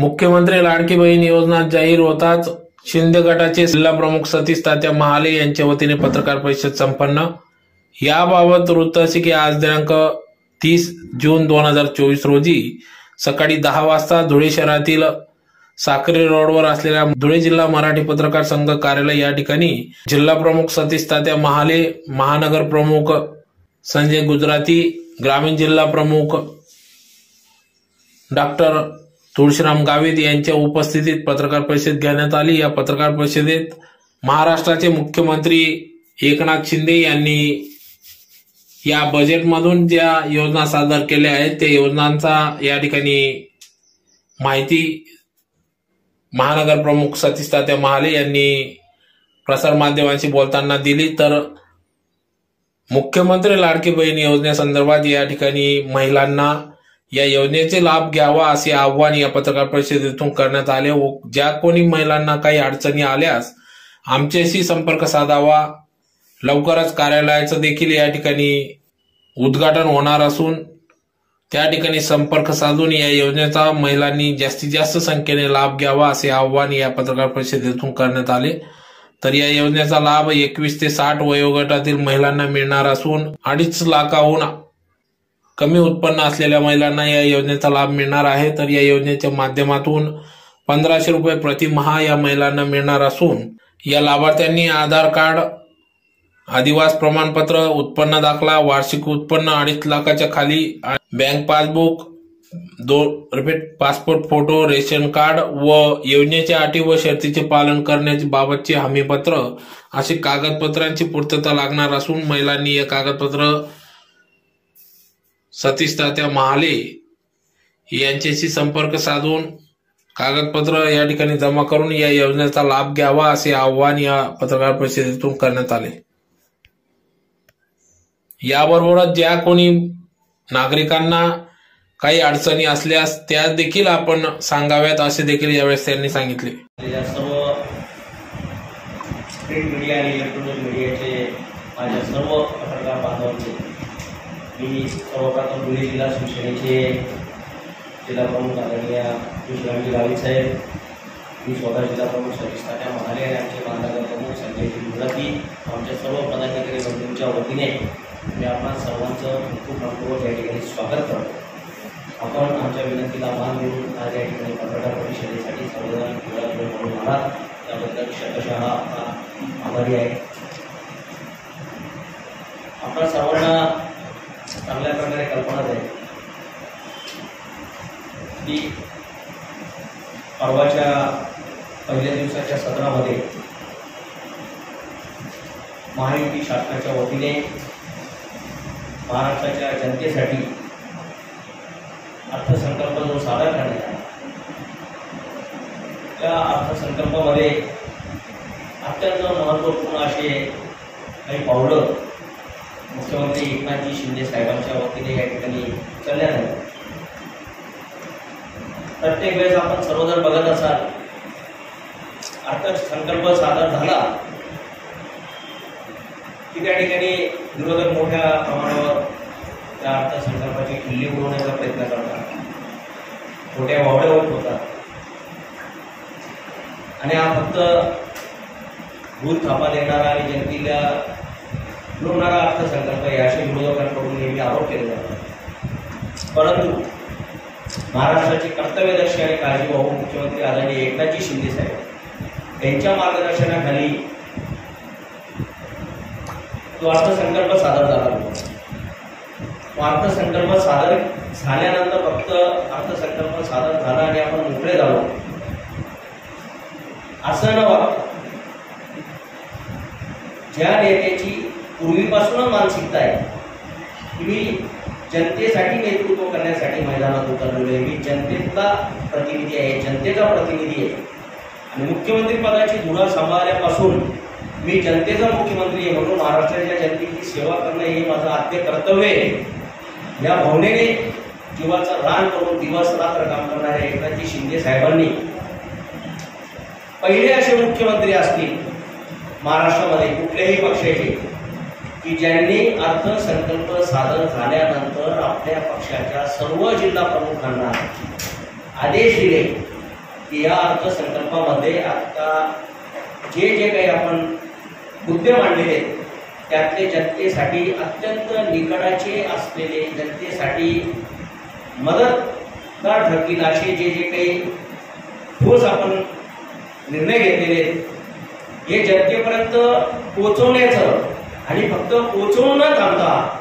मुख्यमंत्री लाडकी बहीण योजना जाहीर होताच शिंदे गटाचे जिल्हा प्रमुख सतीश तात्या महाले यांच्या वतीने पत्रकार परिषद संपन्न. याबाबत वृत्त असे की आज दिनांक तीस जून दोन हजार चोवीस रोजी सकाळी दहा वाजता धुळे शहरातील साक्री रोडवर असलेल्या धुळे जिल्हा मराठी पत्रकार संघ कार्यालय या ठिकाणी जिल्हा प्रमुख सतीश तात्या महाले महानगर प्रमुख संजय गुजराती ग्रामीण जिल्हा प्रमुख डॉक्टर तुळशीराम गावित यांच्या उपस्थितीत पत्रकार परिषद घेण्यात आली. या पत्रकार परिषदेत महाराष्ट्राचे मुख्यमंत्री एकनाथ शिंदे यांनी या बजेटमधून ज्या योजना सादर केल्या आहेत त्या योजनांचा या ठिकाणी माहिती महानगर प्रमुख सतीश तात्या महाले यांनी प्रसारमाध्यमांशी बोलताना दिली. तर मुख्यमंत्री लाडकी बहीण योजनेसंदर्भात या ठिकाणी महिलांना या योजनेचे लाभ घ्यावा असे आव्हान या पत्रकार परिषदेतून करण्यात आले. व ज्या कोणी महिलांना काही अडचणी आल्यास आमच्याशी संपर्क साधावा. लवकरच कार्यालयाचं देखील या ठिकाणी उद्घाटन होणार असून त्या ठिकाणी संपर्क साधून या योजनेचा महिलांनी जास्तीत जास्त संख्येने लाभ घ्यावा असे आव्हान या पत्रकार परिषदेतून करण्यात आले. तर या योजनेचा लाभ एकवीस ते साठ वयोगटातील महिलांना मिळणार असून अडीच लाखाहून कमी उत्पन्न असलेल्या महिलांना या योजनेचा लाभ मिळणार आहे तर या योजनेच्या माध्यमातून पंधराशे रुपये प्रतिमहा या महिलांना मिळणार असून या लाभार्थ्यांनी आधार कार्ड आदिवास प्रमाणपत्र उत्पन्न दाखला वार्षिक उत्पन्न अडीच लाखाच्या खाली बँक पासबुक दोन repeat passport photo ration card व योजनेच्या अटी व शर्तीचे पालन करण्याची बाबतचे हमीपत्र अशी कागदपत्रांची पूर्तता लागणार असून महिलांनी हे कागदपत्र सतीश तात्या महाले यांच्याशी संपर्क साधून कागदपत्र या ठिकाणी जमा करून या योजनेचा लाभ घ्यावा असे आव्हान या पत्रकार परिषदेतून करण्यात आले. याबरोबरच ज्या कोणी नागरिकांना काही अडचणी असल्यास त्या देखील आपण सांगाव्यात असे देखील यावेळेस त्यांनी सांगितले या सर्व प्रिंट मीडिया आणि इलेक्ट्रॉनिक मीडियाचे माझ्या सर्व पत्रकार बांधवांचे मी सर्वप्रथम धुळे जिल्हा शिवसेनेचे जिल्हा प्रमुख आदरणीय कृष्णाजी गावित साहेब मी स्वतः जिल्हा प्रमुख सतीश ताट्या महाले आणि आमचे बांधागर प्रमुख संजयजी गुजराती आमच्या सर्व पदाधिकारी बंधूंच्या वतीने मी आपण सर्वांचं खूप मनपूर्वक या ठिकाणी स्वागत करतो. आपण आमच्या विनंतीला मान देऊन आज या ठिकाणी पत्रकार परिषदेसाठी सर्वजण वेळात म्हणून आलात त्याबद्दल शतशः आभारी आहे. आपण सर्वांना चांगल्या प्रकारे कल्पना आहे की परवाच्या पहिल्या दिवसाच्या सत्रामध्ये महायुती शासनाच्या वतीने महाराष्ट्राच्या जनतेसाठी अर्थसंकल्प जो सादर करण्यात आला. त्या अर्थसंकल्पामध्ये अत्यंत महत्त्वपूर्ण असे काही पावलं मुख्यमंत्री एकनाथजी शिंदे साहेबांच्या वतीने या ठिकाणी उचलण्यात आली. प्रत्येक वेळेस आपण सर्वजण बघत असाल अर्थसंकल्प सादर झाला की त्या ठिकाणी विरोधक मोठ्या प्रमाणावर त्या अर्थसंकल्पाची खिल्ली उडवण्याचा प्रयत्न करतात. छोट्या वावड्यावर होतात आणि हा फक्त भूत थापा देणारा आणि जनतेला लोणारा अर्थसंकल्प याशी विरोधकांकडून नेहमी आरोप केले जातात. परंतु महाराष्ट्राचे कर्तव्यदर्शी आणि काळजीवाहू मुख्यमंत्री आदरणीय एकनाथजी शिंदे साहेब यांच्या मार्गदर्शनाखाली तो अर्थसंकल्प सादर झाला होता. तो अर्थसंकल्प सादर झाल्यानंतर फक्त अर्थसंकल्प सादर झाला आणि आपण मोकळे झालो. असं न वाटतं ज्या नेत्याची पूर्वीपासूनच मानसिकता आहे. मी जनतेसाठी नेतृत्व करण्यासाठी मैदानात उतरलेलो आहे. मी जनतेचा प्रतिनिधी आहे जनतेचा प्रतिनिधी आहे. आणि मुख्यमंत्री पदाची धुरा सांभाळल्यापासून मी जनतेचा मुख्यमंत्री आहे म्हणून महाराष्ट्राच्या जनतेची सेवा करणं हे माझं आद्य कर्तव्य आहे. या भावनेने जीवाचं रान करून दिवस रात्र काम करणाऱ्या एकनाथजी शिंदे साहेबांनी पहिले असे मुख्यमंत्री असतील महाराष्ट्रामध्ये कुठल्याही पक्षाचे की ज्यांनी अर्थसंकल्प सादर झाल्यानंतर आपल्या पक्षाच्या सर्व जिल्हा प्रमुखांना आदेश दिले की या अर्थसंकल्पामध्ये आता जे जे काही आपण मुद्दे मांडलेले त्यातले जनतेसाठी अत्यंत निकटाचे असलेले जनतेसाठी मदतगार ठरतील असे जे जे काही ठोस आपण निर्णय घेतलेले हे जनतेपर्यंत पोहोचवण्याचं आणि फक्त पोहोचवून न थांबता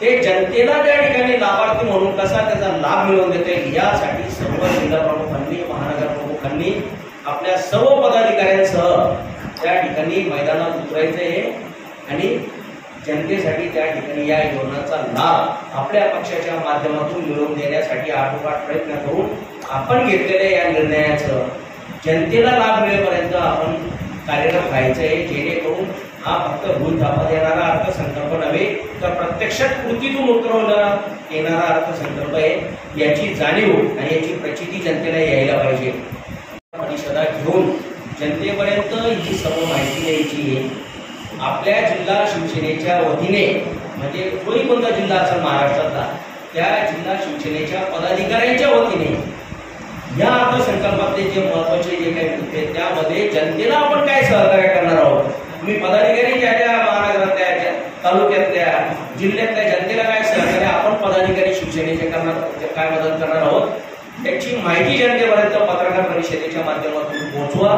ते जनतेला त्या ठिकाणी लाभार्थी म्हणून कसा त्याचा लाभ मिळवून देता येईल यासाठी सर्व जिल्हा प्रमुखांनी महानगर प्रमुखांनी आपल्या सर्व पदाधिकाऱ्यांसह त्या ठिकाणी मैदानात उतरायचं आहे. आणि जनतेसाठी त्या ठिकाणी या योजनाचा लाभ आपल्या पक्षाच्या माध्यमातून मिळवून देण्यासाठी आठोपाठ प्रयत्न करून आपण घेतलेल्या या निर्णयाचं. जनतेला लाभ मिळेपर्यंत आपण कार्यरत व्हायचं आहे जेणेकरून हा फक्त भूलथापा येणारा अर्थसंकल्प नव्हे तर प्रत्यक्षात कृतीतून उतरवला येणारा अर्थसंकल्प आहे याची जाणीव आणि याची प्रचिती जनतेला यायला पाहिजे. परिषदा घेऊन जनतेपर्यंत ही सर्व माहिती द्यायची आहे. आपल्या जिल्हा शिवसेनेच्या वतीने म्हणजे कोणी कोणता जिल्हा असेल महाराष्ट्रातला त्या जिल्हा शिवसेनेच्या पदाधिकाऱ्यांच्या वतीने या अर्थसंकल्पातले जे महत्त्वाचे जे काही मुद्दे त्यामध्ये जनतेला आपण काय सहकार्य करणार आहोत? तुम्ही पदाधिकारी ज्या ज्या महानगरातल्या तालुक्यातल्या जिल्ह्यातल्या जनतेला काय सहकार्य आपण पदाधिकारी शिवसेनेचे करणार काय मदत करणार आहोत? याची माहिती जनतेपर्यंत पत्रकार परिषदेच्या माध्यमातून पोहोचवा.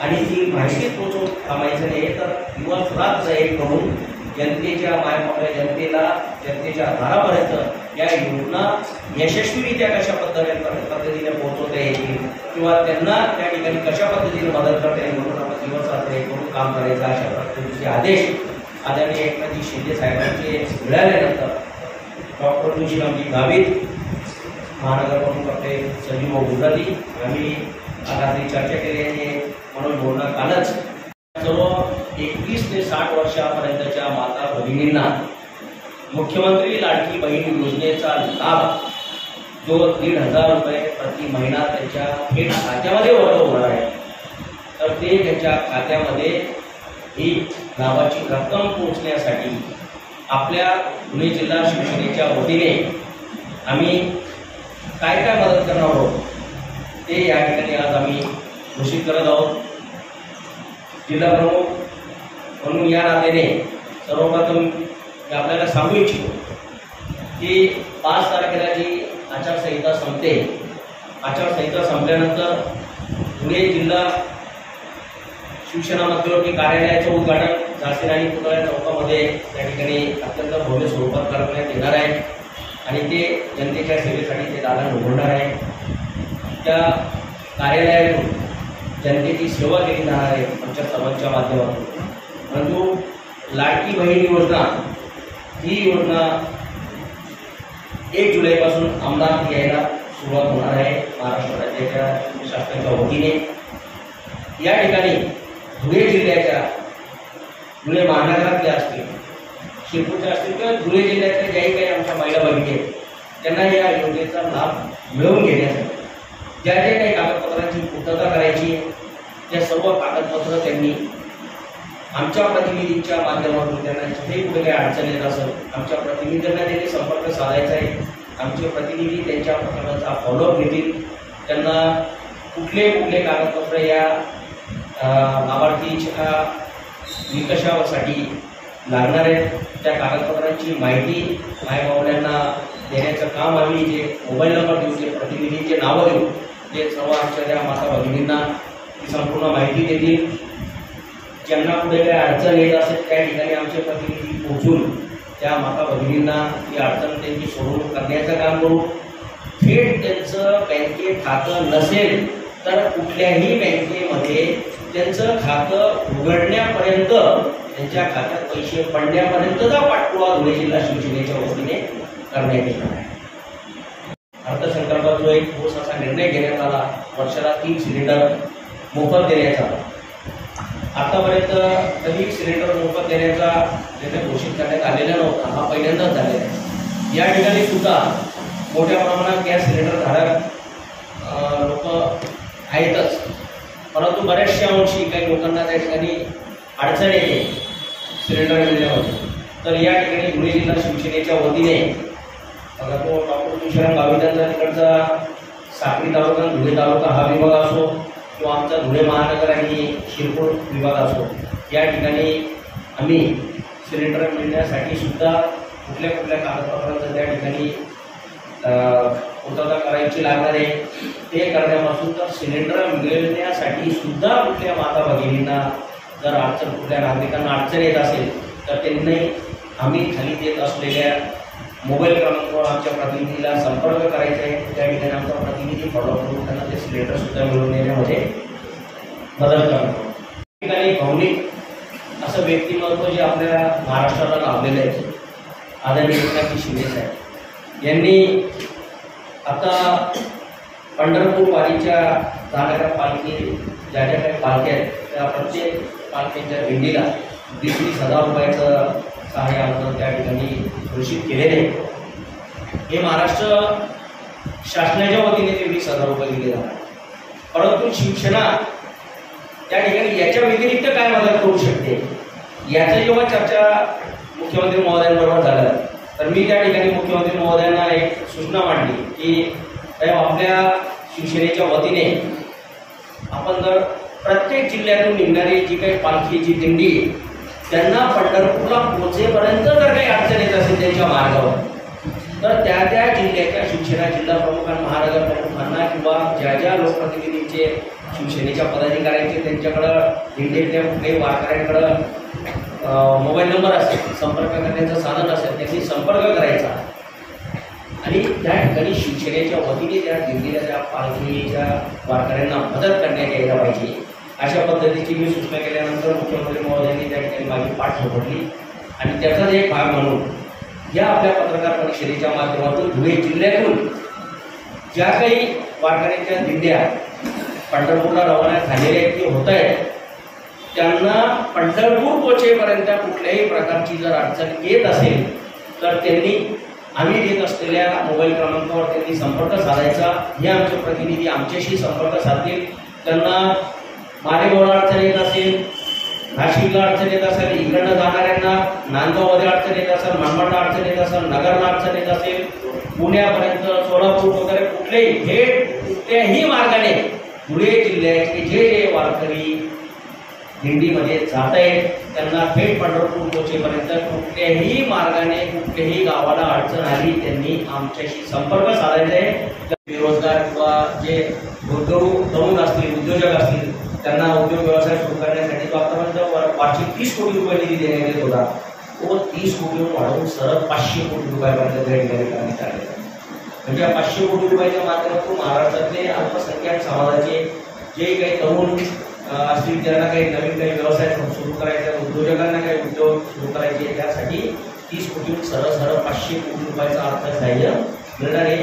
आणि ही माहिती पोहोचवून थांबायचं नाही तर दिवस रात जाईल करून जनतेच्या मायमावल्या जनतेला जनतेच्या आधारापर्यंत या योजना यशस्वीरित्या कशा पद्धतीने पद्धतीने पोहोचवता येतील किंवा त्यांना त्या ठिकाणी कशा पद्धतीने मदत करता येईल म्हणून काम करायचं अशा पद्धतीचे आदेश आदरणीय एकनाथजी शिंदे साहेबांचे मिळाल्यानंतर डॉक्टर तुळशीरामजी गावित महानगर प्रमुख आपले संजीव गुजराती आम्ही आज रात्री चर्चा केली आहे म्हणून बोलणं कालच सर्व एकवीस ते साठ वर्षापर्यंतच्या माता भगिनींना मुख्यमंत्री लाडकी बहीण योजनेचा लाभ जो दीड हजार रुपये प्रति महिना त्यांच्या थेट खात्यामध्ये वर्ग होणार आहे तर ते त्यांच्या खात्यामध्ये ही लाभाची रक्कम पोहोचण्यासाठी आपल्या पुणे जिल्हा शिवसेनेच्या वतीने आम्ही काय काय मदत करणार आहोत ते या ठिकाणी आज आम्ही घोषित करत आहोत. जिल्हा प्रमुख म्हणून या नात्याने सर्वप्रथम मी आपल्याला सांगू इच्छितो की पाच तारखेला जी आचारसंहिता संपते आचारसंहिता संपल्यानंतर पुणे जिल्हा शिवसेना मध्यवर्ती कार्यालयाचं उद्घाटन झाशीर आणि पुतळ्या चौकामध्ये त्या ठिकाणी अत्यंत भव्य स्वरूपात करण्यात येणार आहे. आणि ते जनतेच्या सेवेसाठी ते दालन उघडणार आहे. त्या कार्यालयातून जनतेची सेवा केली जाणार आहे आमच्या सर्वांच्या माध्यमातून. परंतु लाडकी बहीण योजना ही योजना एक जुलैपासून अंमलात यायला सुरुवात होणार आहे. महाराष्ट्र राज्याच्या शासनाच्या वतीने. या ठिकाणी धुळे जिल्ह्याच्या धुळे महानगरातल्या असतील शिरपूरच्या असतील किंवा धुळे जिल्ह्यातल्या ज्याही काही आमच्या महिला भगिनी आहेत त्यांना या योजनेचा लाभ मिळवून घेण्यासाठी ज्या ज्या काही कागदपत्रांची पूर्तता करायची आहे, त्या सर्व कागदपत्र त्यांनी आमच्या प्रतिनिधींच्या माध्यमातून त्यांना जिथे कुठे काही अडचण येत असेल आमच्या प्रतिनिधींना त्यांनी संपर्क साधायचा आहे आमचे प्रतिनिधी त्यांच्या प्रकरणाचा फॉलोअप घेतील त्यांना कुठले कुठले कागदपत्र या लाभार्थीच्या निकषासाठी लागणाऱ्या आहेत त्या कागदपत्रांची माहिती मायबावल्यांना देण्याचं काम आम्ही जे मोबाईल नंबर देऊ जे प्रतिनिधींचे नावं देऊ ते सर्व आमच्या त्या माता भगिनींना संपूर्ण माहिती देतील. ज्यांना पुढे काही अडचण येत असेल त्या ठिकाणी आमचे प्रतिनिधी पोहोचून त्या माता भगिनींना ही अडचण त्यांची सोडवणूक करण्याचं काम करू. थेट त्यांचं बँकेत खातं नसेल तर कुठल्याही बँकेमध्ये त्यांचं खातं उघडण्यापर्यंत त्यांच्या खात्यात पैसे पडण्यापर्यंतचा पाठपुरावा धुळे जिल्हा शिवसेनेच्या वतीने करण्यात येणार आहे. अर्थसंकल्पात जो एक ठोस असा निर्णय घेण्यात आला. वर्षाला तीन सिलेंडर मोफत देण्याचा आतापर्यंत कधी सिलेंडर मोफत देण्याचा निर्णय घोषित करण्यात आलेला नव्हता. हा पहिल्यांदाच झालेला आहे. या ठिकाणी सुद्धा मोठ्या प्रमाणात गॅस सिलेंडर धारक लोक आहेतच. परंतु बऱ्याचशा अंशी काही लोकांना त्या ठिकाणी अडचण येते सिलेंडर मिळण्यामध्ये तर या ठिकाणी धुळे जिल्हा शिवसेनेच्या वतीने बघा तो डॉक्टर तुषाराम गावितांचा तिकडचा साखरी तालुका धुळे तालुका हा विभाग असो किंवा आमचा धुळे महानगर आणि शिरपूर विभाग असो या ठिकाणी आम्ही सिलेंडर मिळण्यासाठी सुद्धा कुठल्या कुठल्या कागदपत्रांचा त्या ठिकाणी पूर्तता करायची लागणार आहे ते करण्यापासून तर सिलेंडर मिळवण्यासाठी सुद्धा कुठल्या माता भगिनींना जर अडचण कुठल्या नागरिकांना अडचण येत असेल तर त्यांनी आम्ही खाली देत असलेल्या मोबाईल क्रमांकावर आमच्या प्रतिनिधीला संपर्क करायचा आहे. त्या ठिकाणी आमचा प्रतिनिधी फॉलो करून त्यांना ते सिलेंडरसुद्धा मिळवून देण्यामध्ये मदत करतो ठिकाणी भावनिक असं व्यक्तिमत्व जे आपल्या महाराष्ट्राला लाभलेलं आहे आदरणीय एकनाथजी शिंदे साहेब यांनी आता पंढरपूर वारीच्या जाणाऱ्या पालखी ज्या ज्या काही पालख्या आहेत त्या प्रत्येक पालखीच्या दिंडीला वीस वीस हजार रुपयाचं सहाय्य अनुदान त्या ठिकाणी घोषित केलेले आहे. हे महाराष्ट्र शासनाच्या वतीने ते वीस हजार रुपये दिले जाणार परंतु शिक्षणा त्या ठिकाणी याच्या व्यतिरिक्त काय मदत करू शकते? याचं जेव्हा चर्चा मुख्यमंत्री महोदयांबरोबर झालं तर मी त्या ठिकाणी मुख्यमंत्री महोदयांना एक सूचना मांडली की साहेब आपल्या शिवसेनेच्या वतीने आपण जर प्रत्येक जिल्ह्यातून निघणारी जी काही पालखीची दिंडी त्यांना पंढरपूरला पोहोचेपर्यंत जर काही अडचण येत असेल त्यांच्या मार्गावर तर त्या त्या जिल्ह्याच्या शिवसेना जिल्हा प्रमुख महाराजा प्रमुखांना किंवा ज्या ज्या लोकप्रतिनिधींचे शिवसेनेच्या पदाधिकाऱ्यांचे त्यांच्याकडं दिंडीतल्या कुठल्याही वारकऱ्यांकडं मोबाईल नंबर असेल संपर्क करण्याचं साधन असेल त्यांनी संपर्क करायचा. आणि त्या ठिकाणी शिवसेनेच्या वतीने त्या दिल्लीला त्या पालखीच्या वारकऱ्यांना मदत करण्यात यायला पाहिजे. अशा पद्धतीची मी सूचना केल्यानंतर मुख्यमंत्री महोदयांनी त्या ठिकाणी माझी पाठ सोपडली आणि त्याचाच एक भाग म्हणून या आपल्या पत्रकार परिषदेच्या माध्यमातून धुळे जिल्ह्यातून ज्या काही वारकऱ्यांच्या दिंड्या पंढरपूरला रवाना झालेल्या आहेत ते होत आहेत त्यांना पंढरपूर पोचेपर्यंत कुठल्याही प्रकारची जर अडचण येत असेल तर त्यांनी आम्ही देत असलेल्या मोबाईल क्रमांकावर त्यांनी संपर्क साधायचा. हे आमचे प्रतिनिधी आमच्याशी संपर्क साधतील. त्यांना मालेगावला अडचण येत असेल नाशिकला अडचण येत असेल इकडनं जाणाऱ्यांना नांदगावमध्ये अडचण येत असेल मनमाडला अडचण येत असेल नगरला अडचण येत असेल पुण्यापर्यंत सोलापूर वगैरे कुठलेही थेट कुठल्याही मार्गाने धुळे जिल्ह्याचे जे जे वारकरी दिंडीमध्ये जात आहेत त्यांना थेट पंढरपूर पोचेपर्यंत कुठल्याही मार्गाने कुठल्याही गावाला अडचण आली त्यांनी आमच्याशी संपर्क साधायचा आहे. बेरोजगार किंवा जे उद्योग तरुण असतील उद्योजक असतील त्यांना उद्योग व्यवसाय सुरू करण्यासाठी तो आतापर्यंत पाचशे तीस कोटी रुपये निधी देण्यात येत होता. तो तीस कोटी वाढवून सरळ पाचशे कोटी रुपयापर्यंत त्या ठिकाणी करण्यात म्हणजे या पाचशे कोटी रुपयाच्या माध्यमातून महाराष्ट्रातले अल्पसंख्याक समाजाचे जे काही तरुण असतील त्यांना काही नवीन काही व्यवसाय सुरू सुरू करायचे उद्योजकांना काही उद्योग सुरू करायचे त्यासाठी तीस कोटी सरळ सरळ पाचशे कोटी रुपयाचं अर्थसहाय्य मिळणार आहे.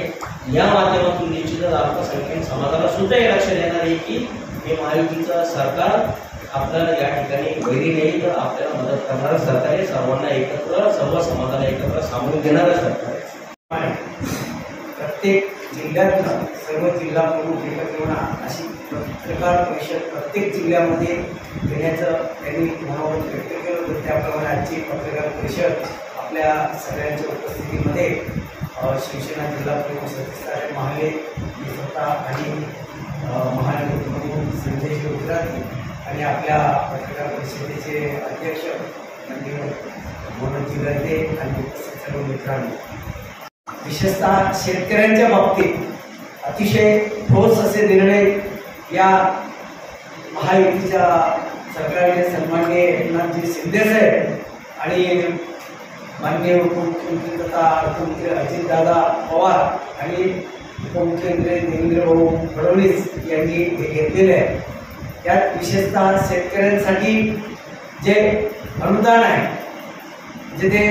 या माध्यमातून निश्चितच अल्पसंख्याक समाजाला सुद्धा हे लक्षात येणार आहे की हे महायुतीचं सरकार आपल्याला या ठिकाणी वैरी नाही तर आपल्याला मदत करणारं सरकार आहे. सर्वांना एकत्र सर्व समाजाला एकत्र सामोरे घेणारं सरकार आहे. प्रत्येक जिल्ह्यातनं सर्व जिल्हा प्रमुख एकत्र येऊन अशी पत्रकार परिषद प्रत्येक जिल्ह्यामध्ये घेण्याचं त्यांनी मनोगत व्यक्त केलं. होतं त्याप्रमाणे आजची पत्रकार परिषद आपल्या सगळ्यांच्या उपस्थितीमध्ये शिवसेना जिल्हा प्रमुख सतीश महाले स्वतः आणि अ, महानगर प्रमुख संजय गुजराती आणि आपल्या पत्रकार परिषदेचे अध्यक्ष माननीय मनोजी गर्दे आणि सर्व मित्रांनो. विशेषतः शेतकऱ्यांच्या बाबतीत अतिशय ठोस असे निर्णय या महायुतीच्या सरकारने सन्मान्य एकनाथजी शिंदे साहेब आणि माननीय उपमुख्यमंत्री तथा अर्थमंत्री अजितदादा पवार आणि उपमुख्यमंत्री देवेंद्र भाऊ फडणवीस यांनी हे घेतलेले आहे. त्यात विशेषतः शेतकऱ्यांसाठी जे अनुदान आहे जे ते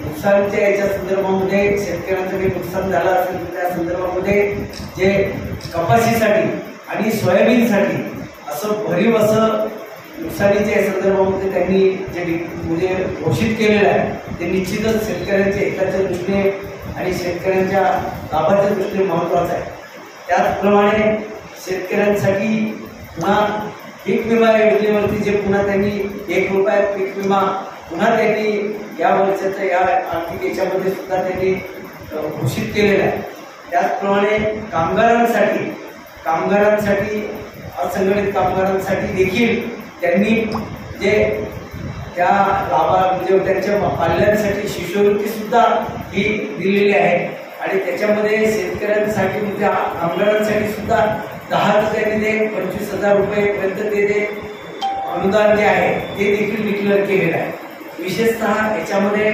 नुकसानच्या याच्या संदर्भामध्ये शेतकऱ्यांचं काही नुकसान झालं असेल त्या संदर्भामध्ये जे कपाशीसाठी आणि सोयाबीनसाठी असं भरीव असं नुकसानीच्या या संदर्भामध्ये त्यांनी जे म्हणजे घोषित केलेलं आहे ते निश्चितच शेतकऱ्यांच्या हिताच्या दृष्टीने आणि शेतकऱ्यांच्या लाभाच्या दृष्टीने महत्त्वाचं आहे. त्याचप्रमाणे शेतकऱ्यांसाठी पुन्हा पीक विमा योजनेवरती जे पुन्हा त्यांनी एक रुपया पीक विमा पुन्हा त्यांनी या वर्षाच्या या आर्थिक याच्यामध्ये सुद्धा त्यांनी घोषित केलेला आहे. त्याचप्रमाणे कामगारांसाठी कामगारांसाठी असंघटित कामगारांसाठी देखील त्यांनी जे त्या लाभा म्हणजे त्यांच्या पाल्यांसाठी शिष्यवृत्तीसुद्धा ही दिलेली आहे. आणि त्याच्यामध्ये शेतकऱ्यांसाठी म्हणजे कामगारांसाठी सुद्धा दहा रुपयाने ते पंचवीस हजार रुपयेपर्यंत ते जे अनुदान जे आहे ते देखील डिक्लेअर केलेलं आहे. विशेषतः याच्यामध्ये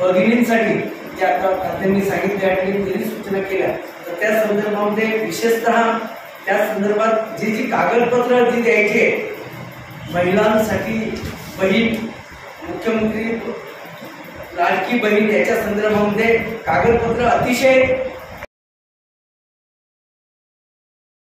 भगिनींसाठी जे आता त्यांनी सांगितले आणि त्यांनी सूचना केल्या. तर त्या संदर्भामध्ये विशेषतः त्या संदर्भात जी जी कागदपत्र जी द्यायचे महिलांसाठी बहीण मुख्यमंत्री लाडकी बहीण याच्या संदर्भामध्ये कागदपत्र अतिशय